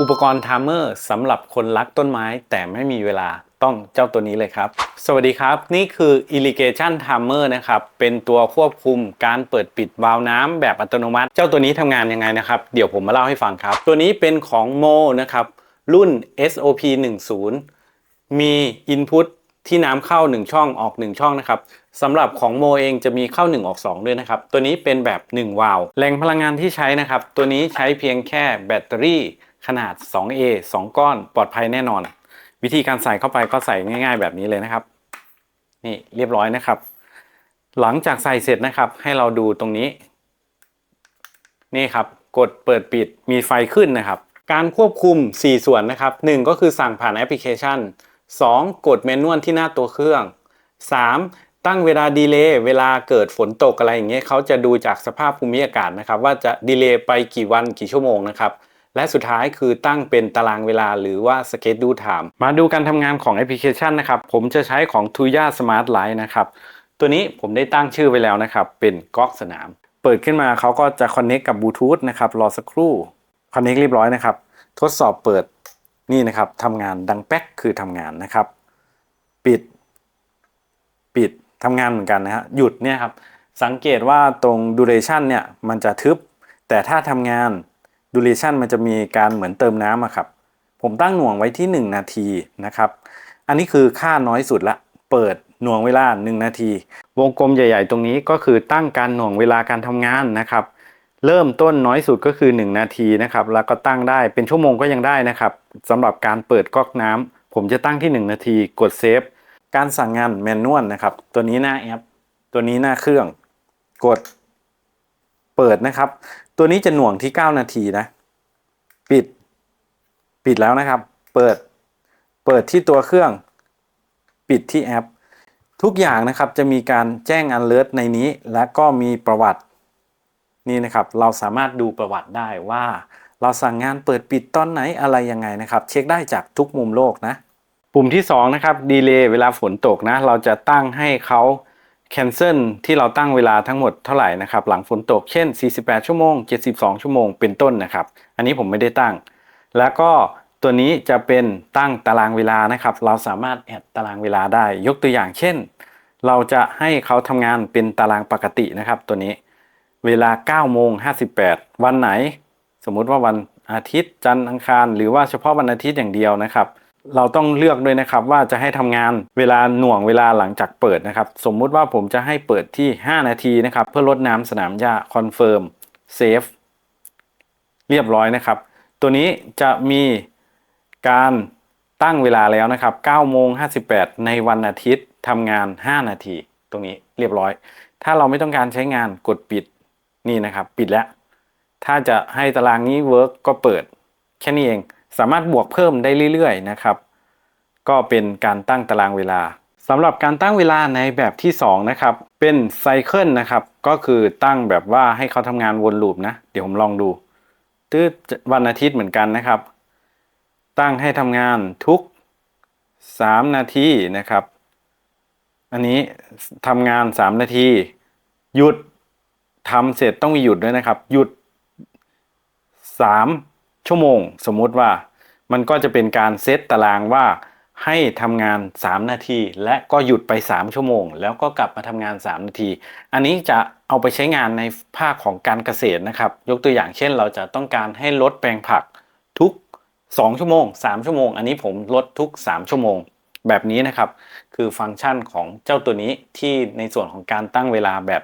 อุปกรณ์ไทม์เมอร์สำหรับคนรักต้นไม้แต่ไม่มีเวลาต้องเจ้าตัวนี้เลยครับ สวัสดีครับ นี่คือ Irrigation Timer นะครับ เป็นตัวควบคุมการเปิดปิดวาล์วน้ำแบบอัตโนมัติ เจ้าตัวนี้ทำงานยังไงนะครับ เดี๋ยวผมมาเล่าให้ฟังครับ ตัวนี้เป็นของโมนะครับ รุ่น SOP 10มี Input ที่น้ำเข้า 1 ช่องออก 1 ช่องนะครับสำหรับของโมเองจะมีเข้า 1 ออก 2 ด้วยนะครับ ตัวนี้เป็นแบบ 1 วาล์วแหล่งพลังงานที่ใช้นะครับ ตัวนี้ใช้เพียงแค่แบตเตอรี่ ขนาด 2A 2 ก้อนปลอดภัยแน่นอน วิธีการใส่เข้าไปก็ใส่ง่าย ๆ แบบนี้เลยนะครับ นี่เรียบร้อยนะครับ หลังจากใส่เสร็จนะครับ ให้เราดูตรงนี้ นี่ครับกดเปิดปิดมีไฟขึ้นนะครับ การควบคุม 4 ส่วนนะครับ 1 ก็คือสั่งผ่านแอปพลิเคชัน 2 กดเมนนวลที่หน้าตัวเครื่อง 3 ตั้งเวลาดีเลย์เวลาเกิดฝนตกอะไรอย่างเงี้ยเขาจะดูจากสภาพภูมิอากาศนะครับ ว่าจะดีเลย์ไปกี่วันกี่ชั่วโมงนะครับ และสุดท้ายคือตั้งเป็นตารางเวลาหรือว่า schedule time มาดูการทำงานของแอปพลิเคชันนะครับ ผมจะใช้ของ Tuya Smart Light นะครับ ตัวนี้ผมได้ตั้งชื่อไว้แล้วนะครับ เป็นก๊อกสนาม เปิดขึ้นมาเขาก็จะ connect กับบลูทูธนะครับ รอสักครู่ connect เรียบร้อยนะครับ ทดสอบเปิดนี่นะครับทำงานดังแป๊กคือทำงานนะครับ ปิด ปิดทำงานเหมือนกันนะฮะหยุดเนี่ยครับสังเกตว่าตรง duration เนี่ยมันจะทึบ แต่ถ้าทำงาน duration มันจะมีการเหมือนเติมน้ำอะครับ ผมตั้งหน่วงไว้ที่ 1 นาทีนะครับ อันนี้คือค่าน้อยสุดละ เปิดหน่วงเวลา 1 นาที วงกลมใหญ่ ๆ ตรงนี้ก็คือตั้งการหน่วงเวลาการทำงานนะครับ เริ่มต้นน้อยสุดก็คือ 1 นาทีนะครับ แล้วก็ตั้งได้เป็นชั่วโมงก็ยังได้นะครับสำหรับการเปิดก๊อกน้ำผมจะตั้งที่ 1 นาทีกดเซฟการสั่งงานแมนนวลนะครับ ตัวนี้หน้าแอป ตัวนี้หน้าเครื่อง กด เปิดนะครับ ตัวนี้จะหน่วงที่ 9 นาทีนะ ปิด ปิดแล้วนะครับ เปิด เปิดที่ตัวเครื่อง ปิดที่แอป ทุกอย่างนะครับจะมีการแจ้ง alert ในนี้ และก็มีประวัติ นี่นะครับ เราสามารถดูประวัติได้ว่า เราสั่งงานเปิดปิดตอนไหนอะไรยังไงนะครับ เช็คได้จากทุกมุมโลกนะ ปุ่มที่2นะครับ ดีเลย์เวลาฝนตกนะ เราจะตั้งให้เขา cancel ที่เราตั้งเวลาทั้งหมดเท่าไหร่นะครับหลังฝนตกเช่น 48 ชั่วโมง 72 ชั่วโมงเป็นต้นนะครับ อันนี้ผมไม่ได้ตั้ง แล้วก็ตัวนี้จะเป็นตั้งตารางเวลานะครับ เราสามารถแอดตารางเวลาได้ ยกตัวอย่างเช่น เราจะให้เขาทำงานเป็นตารางปกตินะครับ ตัวนี้เวลา9โมง58 วันไหน สมมุติว่าวันอาทิตย์จันทร์อังคาร หรือว่าเฉพาะวันอาทิตย์อย่างเดียวนะครับ เราต้องเลือกด้วยนะครับว่าจะให้ทำงานเวลาหน่วงเวลาหลังจากเปิดนะครับ สมมุติว่าผมจะให้เปิดที่ 5 นาทีนะครับ เพื่อลดน้ำสนามหญ้าคอนเฟิร์มเซฟเรียบร้อยนะครับ ตัวนี้จะมีการตั้งเวลาแล้วนะครับ9โมง58 ในวันอาทิตย์ทำงาน 5 นาที ตรงนี้เรียบร้อย ถ้าเราไม่ต้องการใช้งานกดปิดนี่นะครับ ปิดแล้ว ถ้าจะให้ตารางนี้เวิร์กก็เปิด แค่นี้เอง สามารถบวกเพิ่มได้เรื่อยๆนะครับ ก็เป็นการตั้งตารางเวลาสำหรับการตั้งเวลาในแบบที่2นะครับเป็นไซเคิลนะครับก็คือตั้งแบบว่าให้เขาทำงานวนลูปนะ เดี๋ยวผมลองดูตื้อวันอาทิตย์เหมือนกันนะครับ ตั้งให้ทำงานทุก 3 นาทีนะครับ อันนี้ทำงาน 3 นาที หยุดทำเสร็จต้องมีหยุดด้วยนะครับ หยุด 3 ชั่วโมง สมมุติว่ามันก็จะเป็นการเซตตารางว่าให้ทำงาน 3 นาที และก็หยุดไป 3 ชั่วโมง แล้วก็กลับมาทำงาน 3 นาที อันนี้จะเอาไปใช้งานในภาคของการเกษตรนะครับ ยกตัวอย่างเช่น เราจะต้องการให้ลดแปลงผักทุก 2 ชั่วโมง 3 ชั่วโมง อันนี้ผมลดทุก 3 ชั่วโมง แบบนี้นะครับ คือฟังก์ชันของเจ้าตัวนี้ที่ในส่วนของการตั้งเวลาแบบ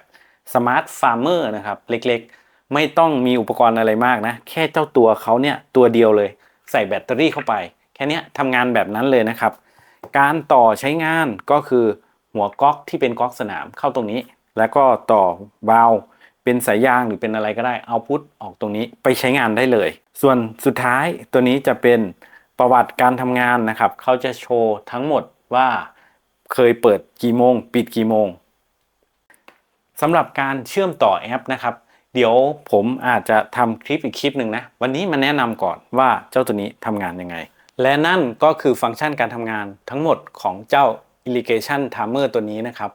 สมาร์ทฟาร์มเมอร์นะครับ เล็กๆ ไม่ต้องมีอุปกรณ์อะไรมากนะ แค่เจ้าตัวเขาเนี่ยตัวเดียวเลย ใส่แบตเตอรี่เข้าไป แค่นี้ทำงานแบบนั้นเลยนะครับ การต่อใช้งานก็คือหัวก๊อกที่เป็นก๊อกสนามเข้าตรงนี้ แล้วก็ต่อบาล์วเป็นสายยางหรือเป็นอะไรก็ได้เอาพุทออกตรงนี้ไปใช้งานได้เลย ส่วนสุดท้ายตัวนี้จะเป็นประวัติการทำงานนะครับ เขาจะโชว์ทั้งหมดว่าเคยเปิดกี่โมง ปิดกี่โมงสำหรับการเชื่อมต่อแอปนะครับ เดี๋ยวผมอาจจะทำคลิปอีกคลิปหนึ่งนะ วันนี้มาแนะนำก่อนว่าเจ้าตัวนี้ทำงานยังไง และนั่นก็คือฟังก์ชันการทำงานทั้งหมดของเจ้า Irrigation Timer ตัวนี้นะครับ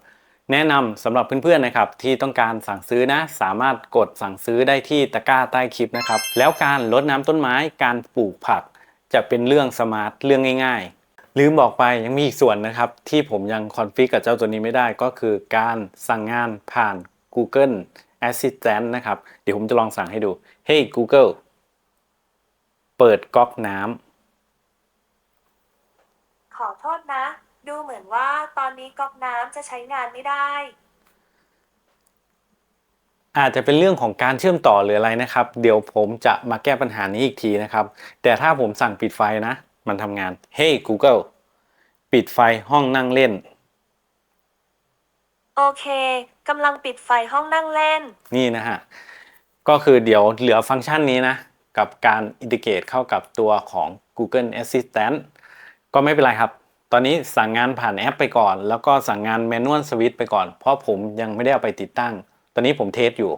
แนะนำสำหรับเพื่อนๆนะครับที่ต้องการสั่งซื้อนะ สามารถกดสั่งซื้อได้ที่ตะกร้าใต้คลิปนะครับ แล้วการรดน้ำต้นไม้การปลูกผัก จะเป็นเรื่องสมาร์ทเรื่องง่าย ๆ ลืมบอกไปยังมีอีกส่วนนะครับ ที่ผมยังคอนฟิกกับเจ้าตัวนี้ไม่ได้ก็คือการสั่งงานผ่าน Google Assistant นะครับ เดี๋ยวผมจะลองสั่งให้ดู Hey Google เปิดก๊อกน้ำขอโทษนะ ดูเหมือนว่าตอนนี้ก๊อกน้ำจะใช้งานไม่ได้ อาจจะเป็นเรื่องของการเชื่อมต่อหรืออะไรนะครับ เดี๋ยวผมจะมาแก้ปัญหานี้อีกทีนะครับ แต่ถ้าผมสั่งปิดไฟนะ มันทำงาน Hey Google ปิดไฟห้องนั่งเล่น โอเคกำลังปิดไฟห้องนั่งเล่น นี่นะฮะ ก็คือเดี๋ยวเหลือฟังก์ชันนี้นะ กับการอินทิเกรตเข้ากับตัวของ Google Assistant ก็ไม่เป็นไรครับ ตอนนี้สั่งงานผ่านแอปไปก่อน แล้วก็สั่งงานแมนนวลสวิตไปก่อน เพราะผมยังไม่ได้เอาไปติดตั้ง ตอนนี้ผมเทสอยู่